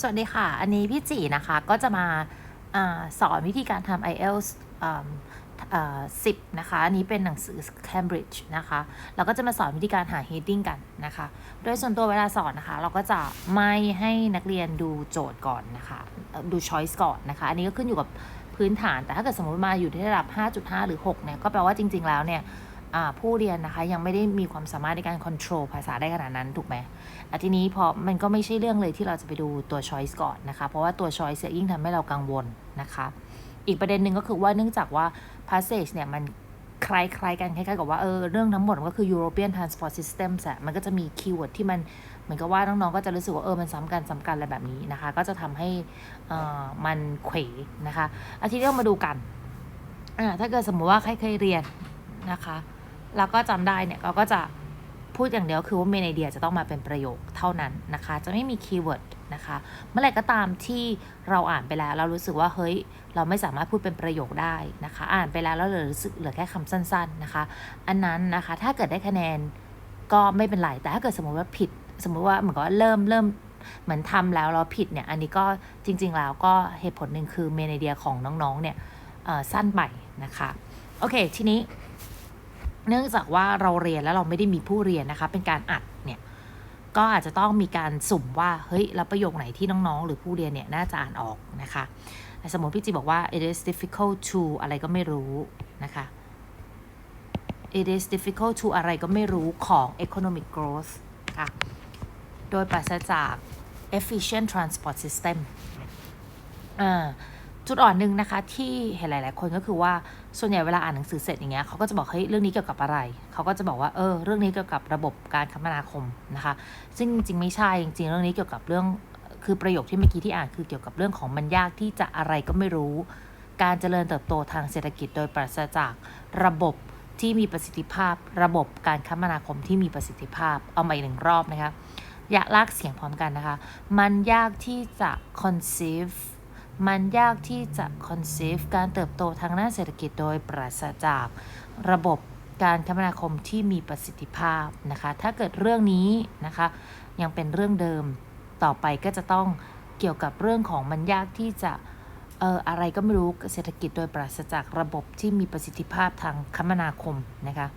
สวัสดีค่ะ อันนี้พี่จีนะคะก็จะมาอสอนวิธีการทำ IELTS สิบนะคะ อันนี้เป็นหนังสือ Cambridge นะคะเราก็จะมาสอนวิธีการหา heading กันนะคะ โดยส่วนตัวเวลาสอนนะคะ เราก็จะไม่ให้นักเรียนดูโจทย์ก่อนนะคะ ดู choice ก่อนนะคะ อันนี้ก็ขึ้นอยู่กับพื้นฐาน แต่ถ้าเกิดสมมติมาอยู่ที่ระดับ 5.5 หรือ 6 เนี่ย ก็แปลว่าจริง ๆ แล้วเนี่ย ผู้เรียนนะคะยังไม่ได้มีความสามารถในการ control ภาษาได้ขนาดนั้นถูกไหมอะทีนี้พอมันก็ไม่ใช่เรื่องเลยที่เราจะไปดูตัว choice ก่อนนะคะ เพราะว่าตัว choice ยิ่งทำให้เรากังวลนะคะ อีกประเด็นหนึ่งก็คือว่าเนื่องจากว่า passage เนี่ยมันคล้ายๆกันคล้ายๆกับว่าเออเรื่องทั้งหมดมันก็คือ European Transport Systems อะมันก็จะมีคีย์เวิร์ดที่มันเหมือนกับว่าน้องๆก็จะรู้สึกว่าเออมันซ้ำกันซ้ำกันอะไรแบบนี้นะคะ ก็จะทำให้เอ่อมันเขวนะคะอาทีนี้เรามาดูกันอ่าถ้าเกิดสมมติว่าใครเคยเรียนนะคะ แล้วก็จำได้เนี่ยเราก็จะพูดอย่างเดียวคือว่าเมนไอเดียจะต้องมาเป็นประโยคเท่านั้นนะคะ จะไม่มีคีย์เวิร์ดนะคะ เมื่อไหร่ก็ตามที่เราอ่านไปแล้ว เรารู้สึกว่าเฮ้ย เราไม่สามารถพูดเป็นประโยคได้นะคะ อ่านไปแล้วแล้วเหลือรู้สึกเหลือแค่คำสั้น ๆนะคะ อันนั้นนะคะถ้าเกิดได้คะแนนก็ไม่เป็นไรแต่ถ้าเกิดสมมติว่าผิด สมมติว่าเหมือนกับเริ่มเริ่มเหมือนทำแล้วเราผิดเนี่ยอันนี้ก็จริง ๆ แล้วก็เหตุผลหนึ่งคือเมนไอเดียของน้องๆเนี่ยสั้นไปนะคะโอเคทีนี้ เนื่องจากว่าเราเรียนแล้วเราไม่ได้มีผู้เรียนนะคะ เป็นการอัดเนี่ยก็อาจจะต้องมีการสุ่มว่าเฮ้ยแล้วประโยคไหนที่น้องๆ หรือผู้เรียนเนี่ยน่าจะอ่านออกนะคะสมมติพี่จีบอกว่า it is difficult to อะไรก็ไม่รู้นะคะ it is difficult to อะไรก็ไม่รู้ของ economic growth ค่ะ โดยปราศจาก efficient transport system อ่า จุดอ่อนหนึ่งนะคะ ที่เห็นหลาย ๆ คนก็คือว่าส่วนใหญ่เวลาอ่านหนังสือเสร็จอย่างเงี้ยเขาก็จะบอกเฮ้ยเรื่องนี้เกี่ยวกับอะไร เขาก็จะบอกว่าเออเรื่องนี้เกี่ยวกับระบบการคมนาคมนะคะ ซึ่งจริง ๆ ไม่ใช่จริง ๆ เรื่องนี้เกี่ยวกับเรื่องคือประโยคที่เมื่อกี้ที่อ่านคือเกี่ยวกับเรื่องของมันยากที่จะอะไรก็ไม่รู้ การเจริญเติบโตทางเศรษฐกิจโดยปราศจากระบบที่มีประสิทธิภาพ ระบบการคมนาคมที่มีประสิทธิภาพเอาใหม่อีกหนึ่งรอบนะคะ อยากลากเสียงพร้อมกันนะคะ มันยากที่จะ conceive มันยากที่จะ conceive การเติบโตทางด้านเศรษฐกิจโดยปราศจากระบบการคมนาคมที่มีประสิทธิภาพนะคะ ถ้าเกิดเรื่องนี้นะคะ ยังเป็นเรื่องเดิมต่อไปก็จะต้องเกี่ยวกับเรื่องของมันยากที่จะเอออะไรก็ไม่รู้เศรษฐกิจโดยปราศจากระบบที่มีประสิทธิภาพทางคมนาคมนะคะ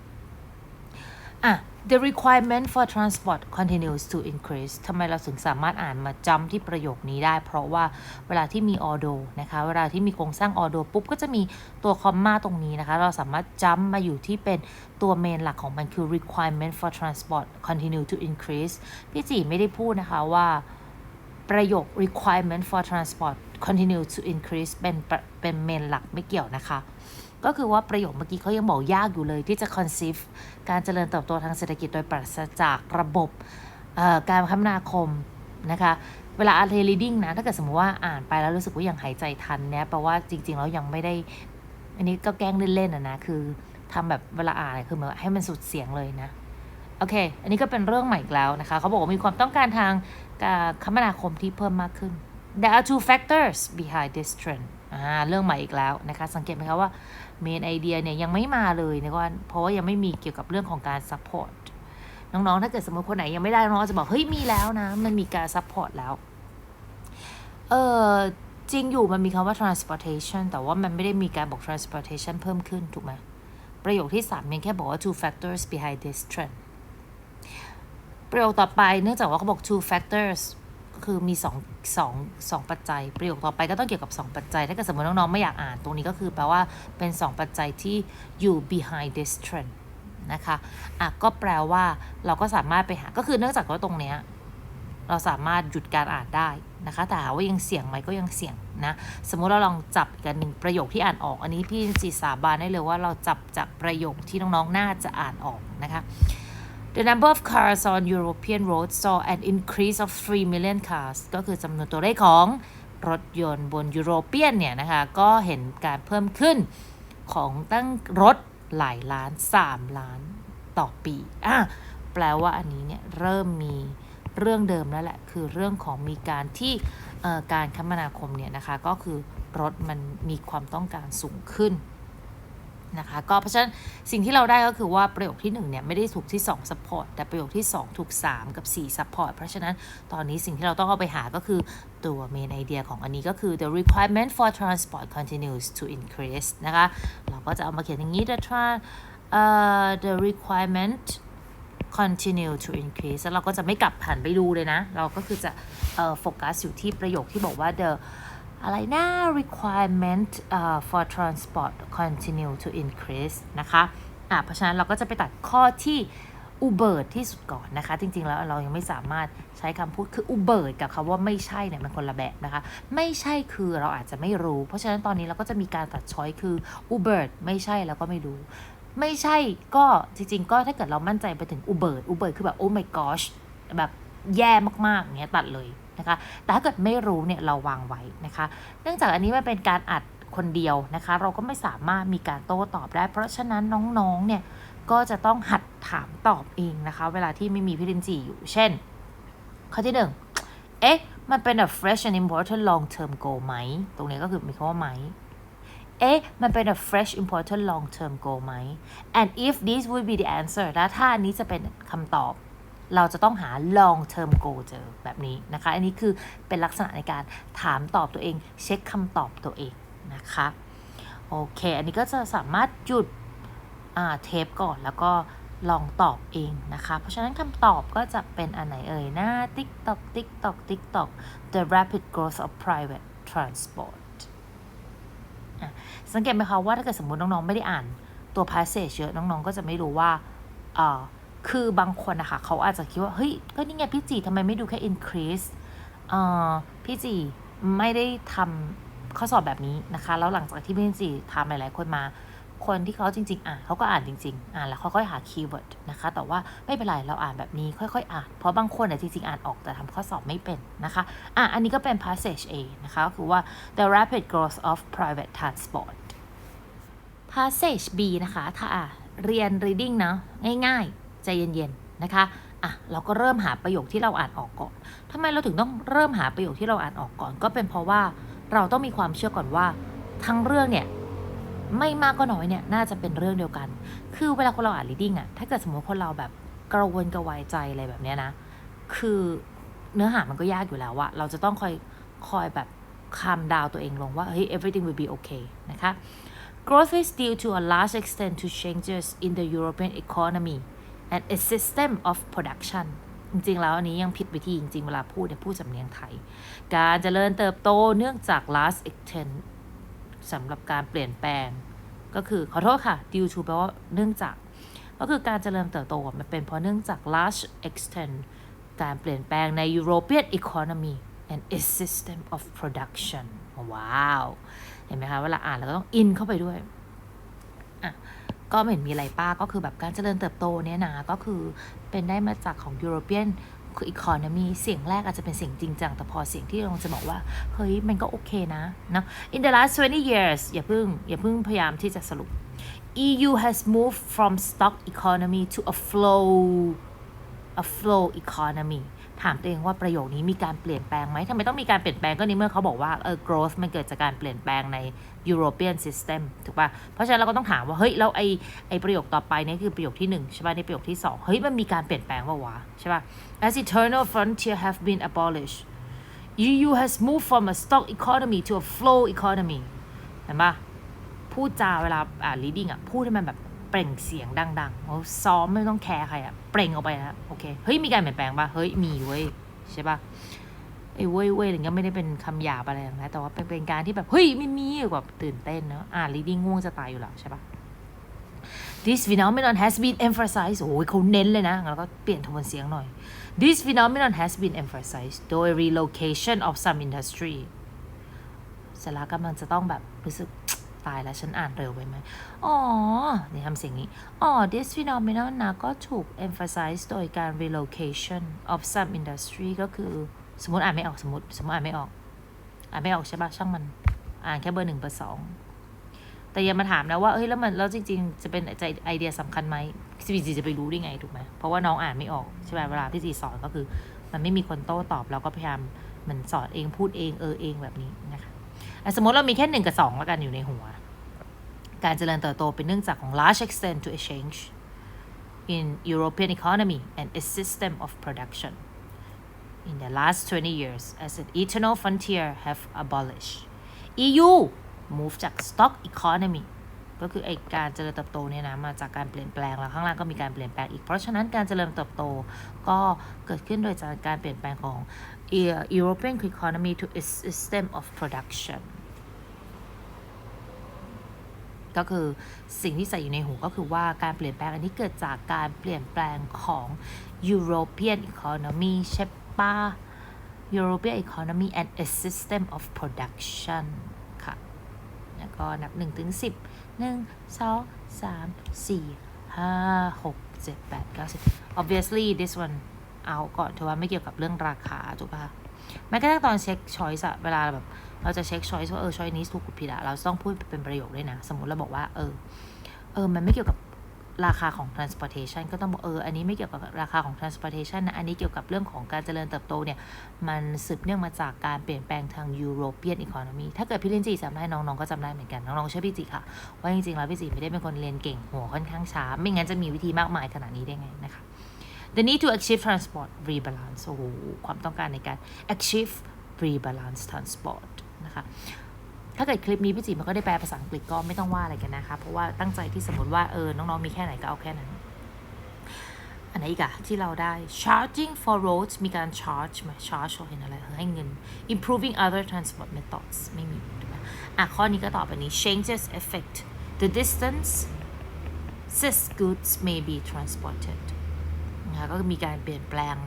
อะ the requirement for transport continues to increase ทำไมเราถึงสามารถอ่านมาจำที่ประโยคนี้ได้ เพราะว่าเวลาที่มี ordo นะคะ เวลาที่มีโครงสร้าง ordo ปุ๊บ ก็จะมีตัวคอมมาตรงนี้นะคะ เราสามารถจำมาอยู่ที่เป็นตัวเมนหลักของมันคือ requirement for transport continue to increase พี่จีไม่ได้พูดนะคะว่าประโยค requirement for transport continue to increase เป็นเป็นเมนหลักไม่เกี่ยวนะคะ ก็คือว่าประโยคเมื่อกี้เขายังบอกยากอยู่เลยที่จะ conceive การเจริญเติบโตทางเศรษฐกิจโดยปราศจากระบบการคมนาคมนะคะเวลาอ่าน reading นะ ถ้าเกิดสมมติว่าอ่านไปแล้วรู้สึกว่ายังหายใจทันเนี่ยแปลว่าจริงๆแล้วยังไม่ได้ อันนี้ก็แกล้งเล่นๆนะนะ คือทำแบบเวลาอ่านคือเหมือนให้มันสุดเสียงเลยนะ โอเค อันนี้ก็เป็นเรื่องใหม่อีกแล้วนะคะ เขาบอกว่ามีความต้องการทางการคมนาคมที่เพิ่มมากขึ้น There are two factors behind this trend อ่าเรื่องใหม่อีกแล้วนะคะ สังเกตไหมคะว่า main idea เนี่ยยังไม่มาเลยนะว่าเพราะว่ายังไม่มีเกี่ยวกับเรื่องของการ support น้องๆ ถ้าเกิดสมมติคนไหนยังไม่ได้น้องจะบอก เฮ้ย มีแล้วนะ มันมีการ support แล้ว เออจริงอยู่มันมีคำว่า transportation แต่ว่ามันไม่ได้มีการบอก transportation เพิ่มขึ้น ถูกไหมประโยคที่3เพียงแค่บอกว่า two factors behind this trend ประโยคต่อไปเนื่องจากว่าเขาบอก two factors คือมี2 2 2ปัจจัย ประโยคต่อไปก็ต้องเกี่ยวกับ 2 ปัจจัย ถ้าเกิดสมมติน้องๆไม่อยากอ่านตรงนี้ก็คือแปลว่าเป็น 2 ปัจจัยที่อยู่ behind this trend นะคะอะก็แปลว่าเราก็สามารถไปหาก็คือเนื่องจากว่าตรงเนี้ยเราสามารถหยุดการอ่านได้นะคะ แต่หาว่ายังเสี่ยงไหมก็ยังเสี่ยงนะ สมมุติเราลองจับกันหนึ่งประโยคที่อ่านออก อันนี้พี่จีสาบานได้เลยว่าเราจับจากประโยคที่น้องๆ น่าจะอ่านออกนะคะ The number of cars on European roads saw an increase of 3 million cars ก็คือจำนวนตัวเลขของรถยนต์บนยุโรเปียนเนี่ยนะคะ ก็เห็นการเพิ่มขึ้นของตั้งรถหลายล้าน 3 ล้านต่อปีอะแปลว่าอันนี้เนี่ยเริ่มมีเรื่องเดิมแล้วแหละ คือเรื่องของมีการที่การคมนาคมเนี่ยนะคะ ก็คือรถมันมีความต้องการสูงขึ้น นะคะ ก็เพราะฉะนั้นสิ่งที่เราได้ก็คือว่าประโยคที่1เนี่ยไม่ได้ถูกที่2 support แต่ประโยคที่ 2 ถูก 3 กับ 4 support เพราะฉะนั้นตอนนี้สิ่งที่เราต้องเอาไปหาก็คือตัว main idea ของอันนี้ก็คือ the requirement for transport continues to increase นะคะ เราก็จะเอามาเขียนอย่างนี้ the tra- uh, the requirement continue to increase แล้วเราก็จะไม่กลับหันไปดูเลยนะ เราก็คือจะโฟกัสอยู่ที่ประโยคที่บอกว่า the อะไรนะ requirement uh, for transport continue to increase นะคะอะเพราะฉะนั้นเราก็จะไปตัดข้อที่อุเบิร์ที่สุดก่อนนะคะ จริง ๆ แล้วเรายังไม่สามารถใช้คำพูดคืออุเบิร์กับคำว่าไม่ใช่เนี่ยมันคนละแบบนะคะ ไม่ใช่คือเราอาจจะไม่รู้ เพราะฉะนั้นตอนนี้เราก็จะมีการตัดช้อยคืออุเบิร์ไม่ใช่แล้วก็ไม่รู้ ไม่ใช่ก็จริง ๆ ก็ถ้าเกิดเรามั่นใจไปถึงอุเบิร์อุเบิร์คือแบบโอ้ my gosh แบบแย่มากๆอย่างเงี้ยตัดเลย นะคะ แต่ถ้าเกิดไม่รู้เนี่ยเราวางไว้นะคะ เนื่องจากอันนี้มันเป็นการอัดคนเดียวนะคะ เราก็ไม่สามารถมีการโต้ตอบได้ เพราะฉะนั้นน้องๆ เนี่ยก็จะต้องหัดถามตอบเองนะคะ เวลาที่ไม่มีพี่ลินจีอยู่ เช่น ข้อที่หนึ่งเอ๊ะ มันเป็น a fresh and important long term goal ไหม ตรงนี้ก็คือมีคำว่าไหม เอ๊ะ มันเป็น a fresh important long term goal ไหม and if this would be the answer แล้วถ้าอันนี้จะเป็นคำตอบ เราจะต้องหา long term goal เจอแบบนี้นะคะ อันนี้คือเป็นลักษณะในการถามตอบตัวเอง เช็คคำตอบตัวเองนะคะ โอเค อันนี้ก็จะสามารถหยุดเทปก่อนแล้วก็ลองตอบเองนะคะ เพราะฉะนั้นคำตอบก็จะเป็นอันไหนเอ่ยนะ TikTok TikTok TikTok the rapid growth of private transport สังเกตไหมคะว่าถ้าเกิดสมมติน้อง ๆ ไม่ได้อ่านตัว passage เยอะน้อง ๆ ก็จะไม่รู้ว่า คือบางคนนะคะเขาอาจจะคิดว่า เฮ้ย ก็นี่ไงพี่จีทำไมไม่ดูแค่ increase เอ่อพี่จีไม่ได้ทำข้อสอบแบบนี้นะคะ แล้วหลังจากที่พี่จีทำหลายๆคนมา คนที่เขาจริง ๆ อ่านเขาก็อ่านจริง ๆ อ่านแล้วค่อยๆหาคีย์เวิร์ดนะคะ แต่ว่าไม่เป็นไรเราอ่านแบบนี้ค่อยๆ อ่าน เพราะบางคนเนี่ยจริง ๆ อ่านออกแต่ทำข้อสอบไม่เป็นนะคะ อะอันนี้ก็เป็น passage A นะคะก็คือว่า the rapid growth of private transport passage B นะคะ ถ้าเรียน reading นะง่ายๆ ใจเย็นๆนะคะอะเราก็เริ่มหาประโยคที่เราอ่านออกก่อนทำไมเราถึงต้องเริ่มหาประโยคที่เราอ่านออกก่อน ก็เป็นเพราะว่าเราต้องมีความเชื่อก่อนว่า ทั้งเรื่องเนี่ยไม่มากก็น้อยเนี่ยน่าจะเป็นเรื่องเดียวกัน คือเวลาคนเราอ่าน reading อะถ้าเกิดสมมติคนเราแบบกระวนกระวายใจอะไรแบบเนี้ยนะ คือเนื้อหามันก็ยากอยู่แล้วอะเราจะต้องคอยคอยแบบคามดาวตัวเองลงว่า เฮ้ย everything will be okay นะคะ growth is due to a large extent to changes in the European economy and its system of production จริงๆ แล้วอันนี้ยังผิดวิธีจริงๆ เวลาพูดเนี่ยพูดสำเนียงไทย การเจริญเติบโตเนื่องจาก large extent สำหรับการเปลี่ยนแปลง ก็คือขอโทษค่ะ due to แปลว่าเนื่องจาก ก็คือการเจริญเติบโตมันเป็นเพราะเนื่องจาก large extent การเปลี่ยนแปลงใน European economy and its system of production ว้าว เห็นไหมคะ เวลาอ่านเราก็ต้องอินเข้าไปด้วยอะ ก็ไม่เห็นมีอะไรป้าก็คือแบบการเจริญเติบโตเนี่ยนะก็คือเป็นได้มาจากของ European economy เสียงแรกอาจจะเป็นเสียงจริงจัง แต่พอเสียงที่เราจะบอกว่า เฮ้ย มันก็โอเคนะนะ in the last 20 years อย่าเพิ่ง อย่าเพิ่งพยายามที่จะสรุป EU has moved from stock economy to a flow a flow economy ถามตัวเองว่าประโยคนี้มีการเปลี่ยนแปลงไหมทำไมต้องมีการเปลี่ยนแปลงก็ในเมื่อเขาบอกว่าเออ growth มันเกิดจากการเปลี่ยนแปลงใน European system ถูกปะเพราะฉะนั้นเราก็ต้องถามว่า เฮ้ย แล้วไอไอประโยคต่อไปนี่คือประโยคที่หนึ่งใช่ปะในประโยคที่สองเฮ้ย มันมีการเปลี่ยนแปลงว่าวะใช่ปะ as eternal frontier have been abolished EU has moved from a stock economy to a flow economy เห็นปะพูดจาเวลาอ่าน reading อะ พูดให้มันแบบ ปล่งเสียงดังๆโอ้ซ้อมไม่ต้องแคร์ใครอะเปล่งออกไปนะโอเคเฮ้ยมีการเปลี่ยนแปลงปะเฮ้ยมีเว้ยใช่ปะไอ้เว้ยเว้ยอะไรเงี้ยไม่ได้เป็นคำหยาบอะไรนะแต่ว่าเป็นการที่แบบเฮ้ยไม่มีแบบตื่นเต้นเนอะอ่าน reading ง่วงจะตายอยู่แล้วใช่ปะ This phenomenon has been emphasized โอ้ยเขาเน้นเลยนะ แล้วก็เปลี่ยนโทนเสียงหน่อย This phenomenon has been emphasized โดย relocation of some industry เสร็จแล้วกำลังจะต้องแบบรู้สึก ตายแล้วฉันอ่านเร็วไปไหม อ๋อ นี่ทำเสียงนี้ อ๋อ this phenomenon นะก็ถูก emphasize โดยการ relocation of some industry ก็คือสมมติอ่านไม่ออกสมมติสมมติอ่านไม่ออก อ่านไม่ออกใช่ปะช่างมัน อ่านแค่เบอร์หนึ่งเบอร์สองแต่อย่ามาถามนะว่าเฮ้ย แล้วมัน แล้วจริง ๆ จะเป็นไอเดียสำคัญไหมพี่จีจะไปรู้ได้ไงถูกไหม เพราะว่าน้องอ่านไม่ออกใช่ไหมเวลาพี่จีสอนก็คือ มันไม่มีคนโต้ตอบเราก็พยายามเหมันสอนเองพูดเองเออเองแบบนี้นะคะ สมมติเรามีแค่หนึ่งกับสองแล้วกันอยู่ในหัว การเจริญเติบโตเป็นเนื่องจากของ large extent to a change in European economy and its system of production in the last 20 years as an eternal frontier have abolished EU move จาก stock economy ก็คือไอการเจริญเติบโตเนี่ยนะมาจากการเปลี่ยนแปลงแล้วข้างล่างก็มีการเปลี่ยนแปลงอีก เพราะฉะนั้นการเจริญเติบโตก็เกิดขึ้นโดยจากการเปลี่ยนแปลงของ European economy to its system of production ก็คือสิ่งที่ใส่อยู่ในหูก็คือว่าการเปลี่ยนแปลงอันนี้เกิดจากการเปลี่ยนแปลงของ European economy ใช่ปะ European economy and a system of production ค่ะ แล้วก็นับ1ถึง10 1 2 3 4 5 6 7 8 9 10 obviously this one เอาก่อนถือว่าไม่เกี่ยวกับเรื่องราคา ถูกปะ แม้กระทั่งตอนเช็คช้อยส์อะเวลาแบบเราจะเช็คช้อยส์ว่าเออช้อยนี้ถูกหรือผิดอะเราต้องพูดเป็นประโยคด้วยนะ สมมติเราบอกว่า เออ เออ มันไม่เกี่ยวกับราคาของ transportation ก็ต้องบอกเออ อันนี้ไม่เกี่ยวกับราคาของ transportation นะ อันนี้เกี่ยวกับเรื่องของการเจริญเติบโตเนี่ย มันสืบเนื่องมาจากการเปลี่ยนแปลงทาง European economy ถ้าเกิดพี่ลินจีจำได้น้องๆ ก็จำได้เหมือนกัน น้องๆเชื่อพี่จีค่ะ ว่าจริงๆ แล้วพี่จีไม่ได้เป็นคนเรียนเก่งหัวค่อนข้างช้า ไม่งั้นจะมีวิธีมากมายขนาดนี้ได้ไงนะคะ the need to achieve transport rebalance โอ้โหความต้องการในการ achieve rebalance transport นะคะถ้าเกิดคลิปนี้พี่จีมันก็ได้แปลภาษาอังกฤษก็ไม่ต้องว่าอะไรกันนะคะ เพราะว่าตั้งใจที่สมมติว่าเออน้องๆมีแค่ไหนก็เอาแค่นั้น อันไหนอีกอะที่เราได้ charging for roads มีการ charge ไหม charge เห็นอะไรให้เงิน improving other transport methods ไม่มีถูกไหมอะข้อนี้ก็ตอบไปนี้ changes affect the distance sis goods may be transported นะคะก็มีการเปลี่ยนแปลง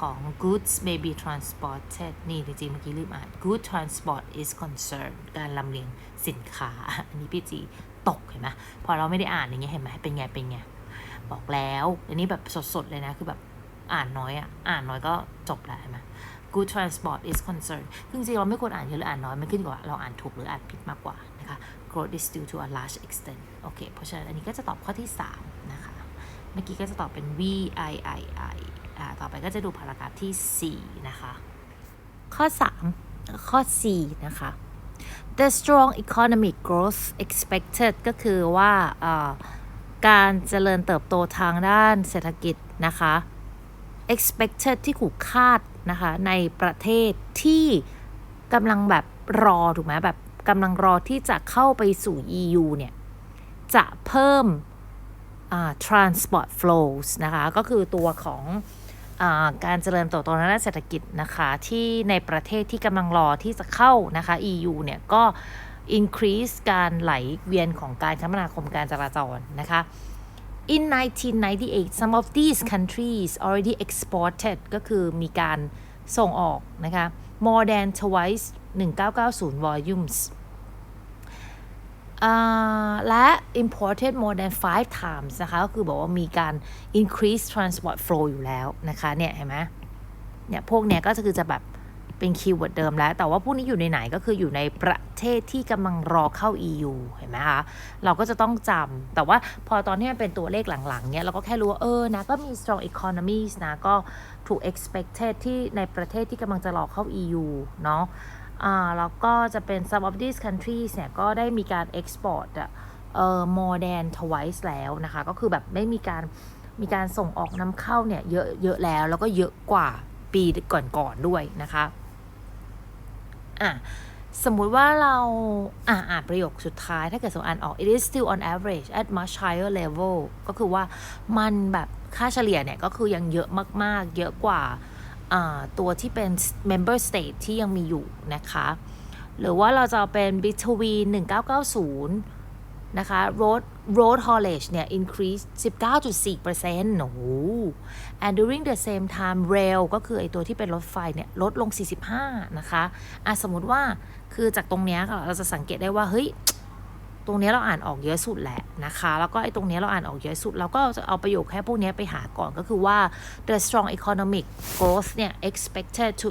ของ goods may be transported นี่จริงๆเมื่อกี้ลืมอ่าน good transport is concerned การลำเลียงสินค้า อันนี้พี่จีตกเห็นไหมพอเราไม่ได้อ่านอย่างเงี้ยเห็นไหมเป็นไง เป็นไง บอกแล้ว อันนี้แบบสดๆเลยนะ คือแบบอ่านน้อยอะ อ่านน้อยก็จบแล้วเห็นไหม good transport is concerned คือจริงๆเราไม่ควรอ่านเยอะหรืออ่านน้อย มันขึ้นกับว่าเราอ่านถูกหรืออ่านผิดมากกว่านะคะ growth is due to a large extent โอเค เพราะฉะนั้นอันนี้ก็จะตอบข้อที่ 3 มื่อกี้ก็จะตอบเป็น V I I I อ่าต่อไปก็จะดูพารากราฟที่ 4 นะคะ ข้อ 3 ข้อ 4 นะคะ the strong economic growth expected ก็คือว่าการเจริญเติบโตทางด้านเศรษฐกิจนะคะ expected ที่ขู่คาดนะคะในประเทศที่กำลังแบบรอถูกไหมแบบกำลังรอที่จะเข้าไปสู่ EU เนี่ย จะเพิ่ม transport flows นะคะ ก็คือตัวของอการเจริญเติบโตทางด้านเศรษฐกิจนะคะ ที่ในประเทศที่กำลังรอที่จะเข้านะคะ EU เนี่ยก็ increase การไหลเวียนของการคมนาคมการจราจรนะคะ In 1998 some of these countries already exported ก็คือมีการส่งออกนะคะ more than twice 1990 volumes และ imported more than five times นะคะก็คือบอกว่ามีการ increase transport flow อยู่แล้วนะคะเนี่ยเห็นไหมเนี่ยพวกเนี้ยก็คือจะแบบเป็นคีย์เวิร์ดเดิมแล้ว แต่ว่าพวกนี้อยู่ในไหนก็คืออยู่ในประเทศที่กำลังรอเข้า EU เห็นไหมคะ เราก็จะต้องจำ แต่ว่าพอตอนที่มันเป็นตัวเลขหลังๆ เนี่ย เราก็แค่รู้ว่า เออ นะ ก็มี strong economies นะ ก็ถูก expected ที่ในประเทศที่กำลังจะรอเข้า EU เนาะ แล้วก็จะเป็น some of these countries เนี่ย ก็ได้มีการ export อะเอ่อ more than twice แล้วนะคะ ก็คือแบบไม่มีการมีการส่งออกนำเข้าเนี่ย เยอะเยอะแล้ว แล้วก็เยอะกว่าปีก่อนๆด้วยนะคะ อะสมมุติว่าเราอ่าอ่านประโยคสุดท้าย ถ้าเกิดสมอ่านออก it is still on average at much higher level ก็คือว่ามันแบบค่าเฉลี่ยเนี่ย ก็คือยังเยอะมากๆ เยอะกว่า ตัวที่เป็น member state ที่ยังมีอยู่นะคะ หรือว่าเราจะเป็น between 1990 นะคะ road road haulage เนี่ย increase 19.4%โอ้โห and during the same time rail ก็คือไอตัวที่เป็นรถไฟเนี่ยลดลง 45 นะคะอะสมมติว่าคือจากตรงเนี้ยเราจะสังเกตได้ว่า เฮ้ย ตรงนี้เราอ่านออกเยอะสุดแหละนะคะ แล้วก็ไอ้ตรงนี้เราอ่านออกเยอะสุด เราก็จะเอาประโยคแค่พวกนี้ไปหาก่อนก็คือว่า the strong economic growth เนี่ย expected to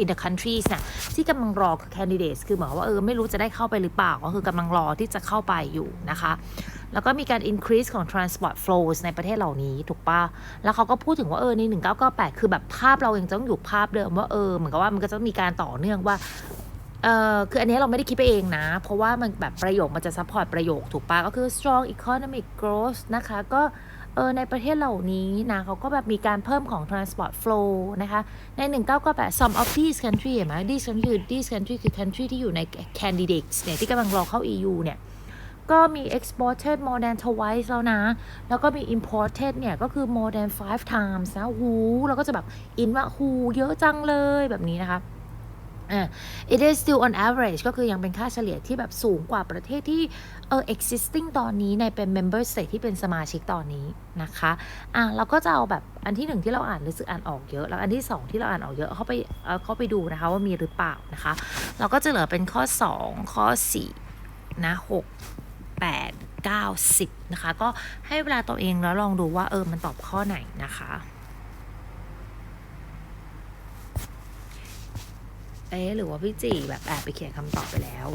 in the countries เนี่ยที่กำลังรอคือ candidates คือหมายว่าเออไม่รู้จะได้เข้าไปหรือเปล่า ก็คือกำลังรอที่จะเข้าไปอยู่นะคะแล้วก็มีการ increase ของ transport flows ในประเทศเหล่านี้ถูกปะแล้วเขาก็พูดถึงว่าเออใน 1998 คือแบบภาพเรายังต้องอยู่ภาพเดิมว่าเออเหมือนกับว่ามันก็จะมีการต่อเนื่องว่า เอ่อคืออันนี้เราไม่ได้คิดไปเองนะ เพราะว่ามันแบบประโยคมันจะซัพพอร์ตประโยคถูกปะก็คือ strong economic growth นะคะ ก็เออในประเทศเหล่านี้นะเขาก็แบบมีการเพิ่มของ transport flow นะคะ ใน 1998 some of these country เห็นไหม these country คือ these country คือ country ที่อยู่ใน candidates เนี่ย ที่กำลังรอเข้า EU เนี่ย ก็มี exported more than twice แล้วนะ แล้วก็มี imported เนี่ย ก็คือ more than five times นะ หู เราก็จะแบบ อินว่า หู เยอะจังเลยแบบนี้นะคะ it is still on average ก็คือยังเป็นค่าเฉลี่ยที่แบบสูงกว่าประเทศที่เออ existing ตอนนี้ในเป็น member state ที่เป็นสมาชิกตอนนี้นะคะอะเราก็จะเอาแบบอันที่หนึ่งที่เราอ่านรู้สึกอ่านออกเยอะ แล้วอันที่สองที่เราอ่านออกเยอะเข้าไปเอาเข้าไปดูนะคะว่ามีหรือเปล่านะคะ เราก็จะเหลือเป็นข้อ 2 ข้อ4นะ6 8 9 10นะคะก็ให้เวลาตัวเองแล้วลองดูว่าเออมันตอบข้อไหนนะคะ อ๊หรือว่าพี่จีแบบแอบไปเขียนคำตอบไปแล้ว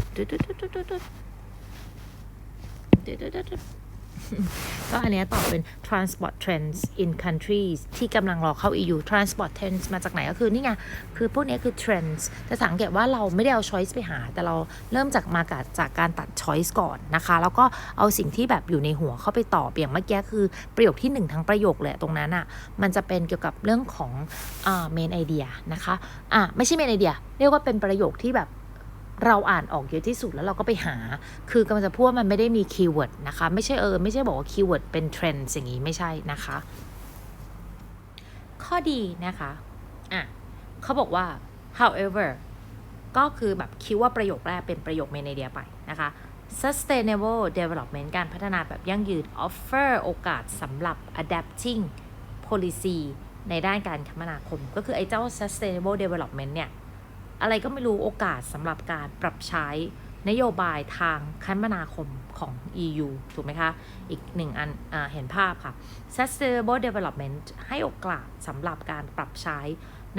ก็อันนี้ตอบเป็น transport trends in countries ที่กำลังรอเข้า EU transport trends มาจากไหนก็คือนี่ไง คือพวกนี้คือ trends จะสังเกตว่าเราไม่ได้เอา choice ไปหา แต่เราเริ่มจากมากจากการตัด choice ก่อนนะคะ แล้วก็เอาสิ่งที่แบบอยู่ในหัวเข้าไปตอบอย่างเมื่อกี้คือประโยคที่ 1 ทั้งประโยคเลยตรงนั้นอะ มันจะเป็นเกี่ยวกับเรื่องของ main idea นะคะ อะ ไม่ใช่ main idea เรียกว่าเป็นประโยคที่แบบ เราอ่านออกเยอะที่สุดแล้วเราก็ไปหา คือกำลังจะพูดว่ามันไม่ได้มีคีย์เวิร์ดนะคะ ไม่ใช่เออ ไม่ใช่บอกว่าคีย์เวิร์ดเป็นเทรนด์อย่างนี้ไม่ใช่นะคะ ข้อดีนะคะ อะเขาบอกว่า however ก็คือแบบคิดว่าประโยคแรกเป็นประโยคเมนเดียไปนะคะ sustainable development การพัฒนาแบบยั่งยืน offer โอกาสสำหรับ adapting policy ในด้านการคมนาคม ก็คือไอ้เจ้า sustainable development เนี่ย อะไรก็ไม่รู้โอกาสสำหรับการปรับใช้นโยบายทางคมนาคมของ EU ถูกไหมคะ อีกหนึ่งอันอเห็นภาพค่ะ sustainable development ให้โอกาสสำหรับการปรับใช้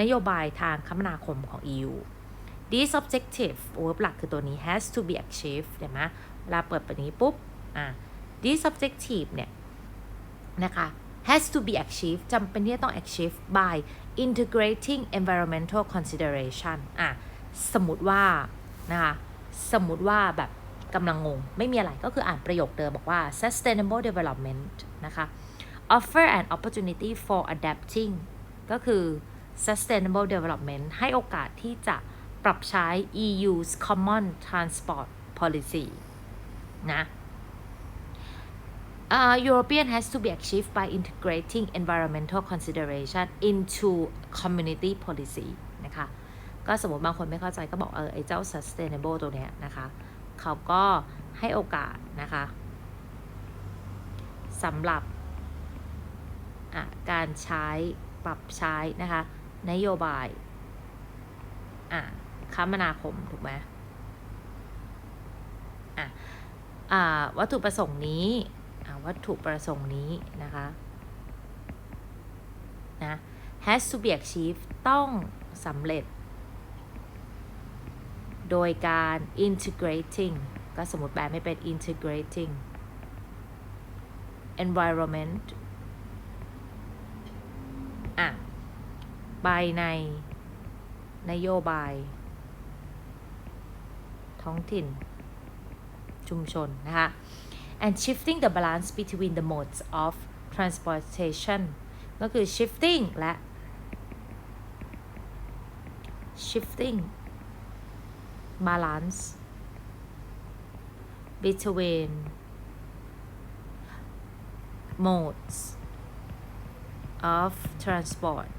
นโยบายทางคมนาคมของ EU this objective verb หลักคือตัวนี้ has to be achieved เห็นไหมเวลาเปิดแบบนี้ปุ๊บ อ่า this objective เนี่ย นะคะ has to be achieved จำเป็นที่จะต้อง achieve by integrating environmental consideration อะสมมติว่านะคะสมมติว่าแบบกำลังงง ไม่มีอะไรก็คืออ่านประโยคเดิมบอกว่า sustainable development นะคะ offer an opportunity for adapting ก็คือ sustainable development ให้โอกาสที่จะปรับใช้ EU's common transport policy นะ uh, European has to be achieved by integrating environmental consideration into community policy นะคะ ก็สมมติบางคนไม่เข้าใจก็บอกเออไอ้เจ้า sustainable ตัวเนี้ยนะคะ เขาก็ให้โอกาสนะคะสำหรับอะการใช้ปรับใช้นะคะ นโยบายอะคมนาคม ถูกไหมอะวัตถุประสงค์นี้ วัตถุประสงค์นี้นะคะนะ has to be achieved ต้องสำเร็จ โดยการ integrating ก็สมมติแปลไม่เป็น integrating environment อะไปในนโยบาย ท้องถิ่นชุมชนนะคะ and shifting the balance between the modes of transportation ก็คือ shifting และ shifting balance between modes of transport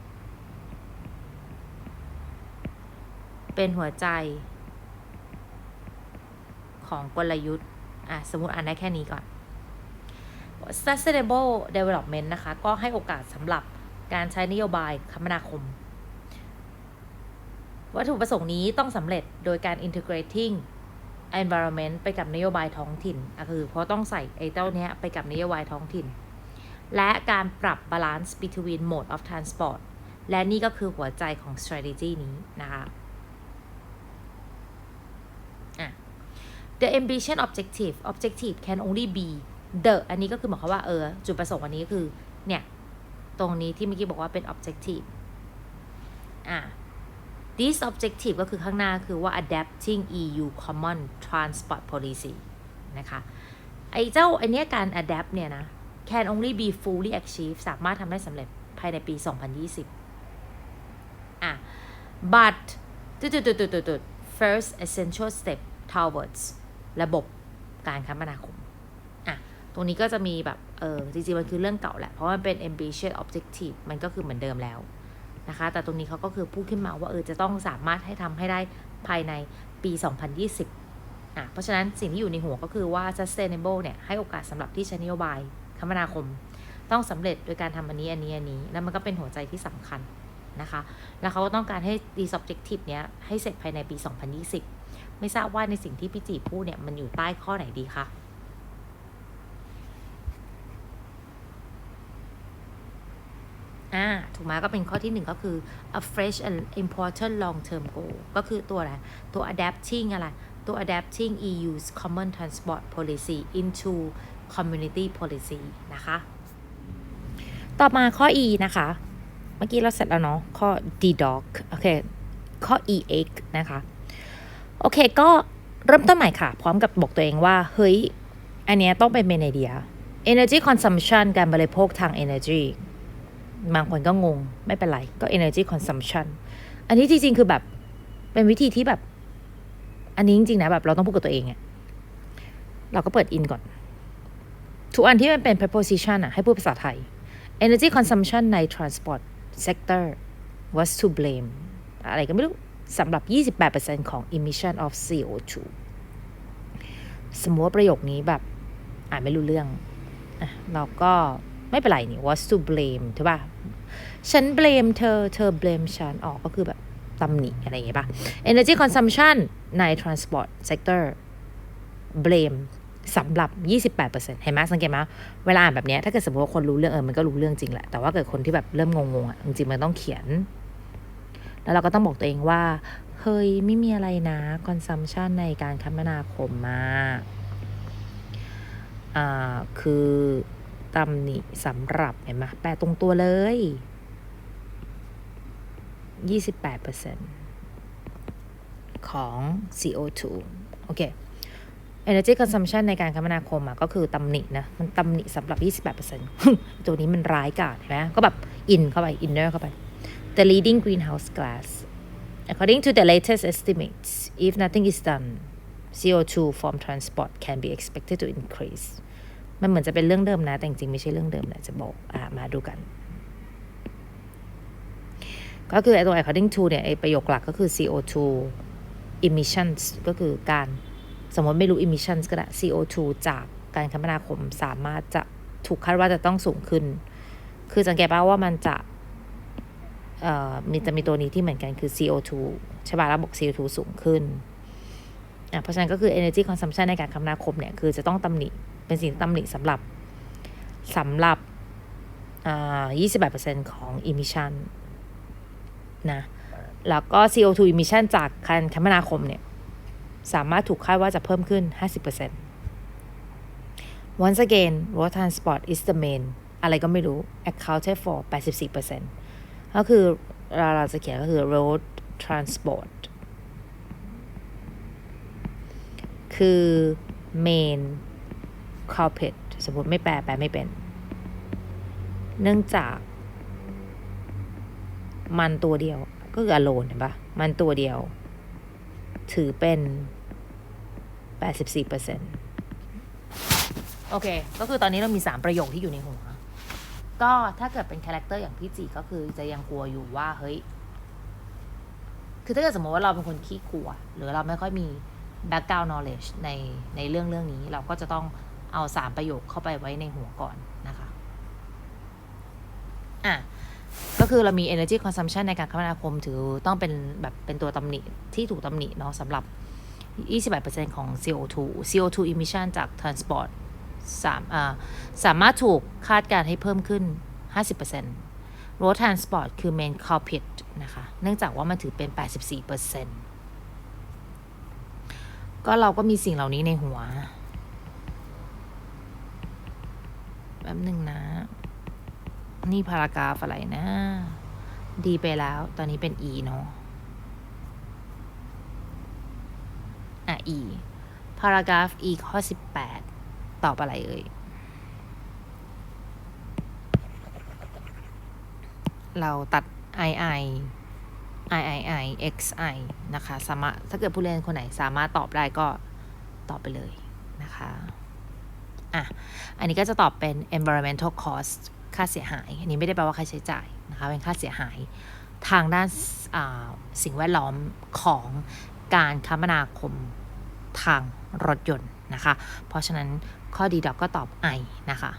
เป็นหัวใจ ของกลยุทธ์ อะสมมติอ่านได้แค่นี้ก่อน sustainable development นะคะ ก็ให้โอกาสสำหรับการใช้นโยบายคมนาคม วัตถุประสงค์นี้ต้องสำเร็จโดยการ integrating environment ไปกับนโยบายท้องถิ่นอะคือเพราะต้องใส่ไอ้เจ้านี้ไปกับนโยบายท้องถิ่น และการปรับ balance between mode of transport และนี่ก็คือหัวใจของ strategy นี้นะคะ the ambition objective objective can only be the อันนี้ก็คือหมายความว่าเออ จุดประสงค์อันนี้ก็คือ เนี่ย ตรงนี้ที่เมื่อกี้บอกว่าเป็น objective อะ this objective ก็คือข้างหน้าคือว่า adapting EU common transport policy นะคะ ไอ้เจ้าไอเนี้ยการ adapt เนี่ยนะ can only be fully achieved สามารถทำได้สำเร็จภายในปี 2020 อะ but ตุดตุดตุดตุดตุด first essential step towards ระบบการคมนาคมอะตรงนี้ก็จะมีแบบ เออจริงๆ มันคือเรื่องเก่าแหละ เพราะมันเป็น ambitious objective มันก็คือเหมือนเดิมแล้วนะคะ แต่ตรงนี้เขาก็คือพูดขึ้นมาว่า เออ จะต้องสามารถให้ทำให้ได้ภายในปี 2020อะเพราะฉะนั้นสิ่งที่อยู่ในหัวก็คือว่า sustainable เนี่ย ให้โอกาสสำหรับที่ใช้นโยบายคมนาคม ต้องสำเร็จโดยการทำอันนี้อันนี้อันนี้ แล้วมันก็เป็นหัวใจที่สำคัญนะคะ แล้วเขาก็ต้องการให้ these objective เนี้ยให้เสร็จภายในปี 2020 ไม่ทราบว่าในสิ่งที่พี่จีพูดเนี่ยมันอยู่ใต้ข้อไหนดีคะอ่าถูกไหมก็เป็นข้อที่หนึ่งก็คือ a fresh and important long term goal ก็คือตัวอะไร ตัว adapting อะไร ตัว adapting EU's common transport policy into community policy นะคะ ต่อมาข้อ E นะคะ เมื่อกี้เราเสร็จแล้วเนาะ ข้อ D dog โอเค ข้อ E egg นะคะ โอเค ก็เริ่มต้นใหม่ค่ะ พร้อมกับบอกตัวเองว่า เฮ้ย อันเนี้ยต้องเป็นเมนไอเดีย energy consumption การบริโภคทาง energy บางคนก็งง ไม่เป็นไร ก็ energy consumption อันนี้จริงๆ คือแบบ เป็นวิธีที่แบบ อันนี้จริงๆ นะแบบเราต้องพูดกับตัวเองอะเราก็เปิด in ก่อน ทุกอันที่มันเป็น preposition อะให้พูดภาษาไทย energy consumption ใน transport sector was to blame อะไรก็ไม่รู้ สำหรับ 28%ของ emission of CO2 สมมติประโยคนี้แบบอ่านไม่รู้เรื่องเราก็ไม่เป็นไรนี่ was to blame ใช่ป่ะ ฉัน blame เธอ เธอ blame ฉันออกก็คือแบบตำหนิอะไรอย่างเงี้ยป่ะ energy consumption ใน transport sector blame สำหรับ 28%เห็นไหมสังเกตไหมเวลาอ่านแบบนี้ถ้าเกิดสมมติว่าคนรู้เรื่องเออ มันก็รู้เรื่องจริงแหละ แต่ว่าเกิดคนที่แบบเริ่มงงๆอะ จริงๆ มันต้องเขียน แล้วเราก็ต้องบอกตัวเองว่า เฮ้ย ไม่มีอะไรนะ consumption ในการคมนาคมมาอ่าคือตำหนิสำหรับเห็นไหมแปลตรงตัวเลย28%ของ CO2 โอเค energy consumption ในการคมนาคมอะก็คือตำหนินะ มันตำหนิสำหรับ 28%ตัวนี้มันร้ายกาจเห็นไหมก็แบบ in เข้าไป inner เข้าไป the leading greenhouse gas according to the latest estimates if nothing is done CO2 from transport can be expected to increase มันเหมือนจะเป็นเรื่องเดิมนะ แต่จริงๆไม่ใช่เรื่องเดิมแหละจะบอกอะมาดูกัน ก็คือไอ้ตัว according to เนี่ยไอ้ประโยคหลักก็คือ CO2 emissions ก็คือการสมมติไม่รู้ emissions ก็ได้ CO2 จากการคมนาคมสามารถจะถูกคาดว่าจะต้องสูงขึ้น คือสังเกตป่าว่ามันจะ มีจะมีตัวนี้ที่เหมือนกันคือ CO2 ใช่ป่ะแล้วบ CO2 สูงขึ้นอะเพราะฉะนั้นก็คือ energy consumption ในการคมนาคมเนี่ยคือจะต้องตำหนิเป็นสิ่งตำหนิสำหรับสำหรับอ่า28%ของ emission นะแล้วก็ CO2 emission จากการคมนาคมเนี่ยสามารถถูกคาดว่าจะเพิ่มขึ้น 50% Once again road transport is the main อะไรก็ไม่รู้ accounted for 84% ก็คือเราเราจะเขียนก็คือ road transport คือ main culprit สมมติไม่แปลแปลไม่เป็น เนื่องจากมันตัวเดียว ก็คือ alone เห็นปะมันตัวเดียว ถือเป็น 84%โอเค ก็คือตอนนี้เรามี 3 ประโยคที่อยู่ในหัว ก็ถ้าเกิดเป็นคาแรคเตอร์อย่างพี่จีก็คือจะยังกลัวอยู่ว่าเฮ้ย คือถ้าเกิดสมมติว่าเราเป็นคนขี้กลัว หรือเราไม่ค่อยมี background knowledge ในในเรื่องเรื่องนี้ เราก็จะต้องเอา3ประโยคเข้าไปไว้ในหัวก่อนนะคะ อะ ก็คือเรามี energy consumption ในการคมนาคมถือต้องเป็นแบบเป็นตัวตำหนิที่ถูกตำหนิเนาะสำหรับ 28%ของ CO2 CO2 emission จาก transport สามอ่าสามารถถูกคาดการให้เพิ่มขึ้น 50% road transport คือ main culprit นะคะ เนื่องจากว่ามันถือเป็น 84%ก็เราก็มีสิ่งเหล่านี้ในหัว แป๊บหนึ่งนะ นี่พารากราฟอะไรนะ ดีไปแล้ว ตอนนี้เป็น E เนาะ e paragraph e ข้อ 18 ตอบอะไรเอ่ย เราตัด i i i i i x i นะคะ สามารถถ้าเกิดผู้เรียนคนไหนสามารถตอบได้ก็ตอบไปเลยนะคะ อะ อันนี้ก็จะตอบเป็น environmental cost ค่าเสียหาย อันนี้ไม่ได้แปลว่าค่าใช้จ่ายนะคะ เป็นค่าเสียหายทางด้านสิ่งแวดล้อมของการคมนาคมทางรถยนต์นะคะ เพราะฉะนั้น ข้อดีดอกก็ตอบไอนะคะ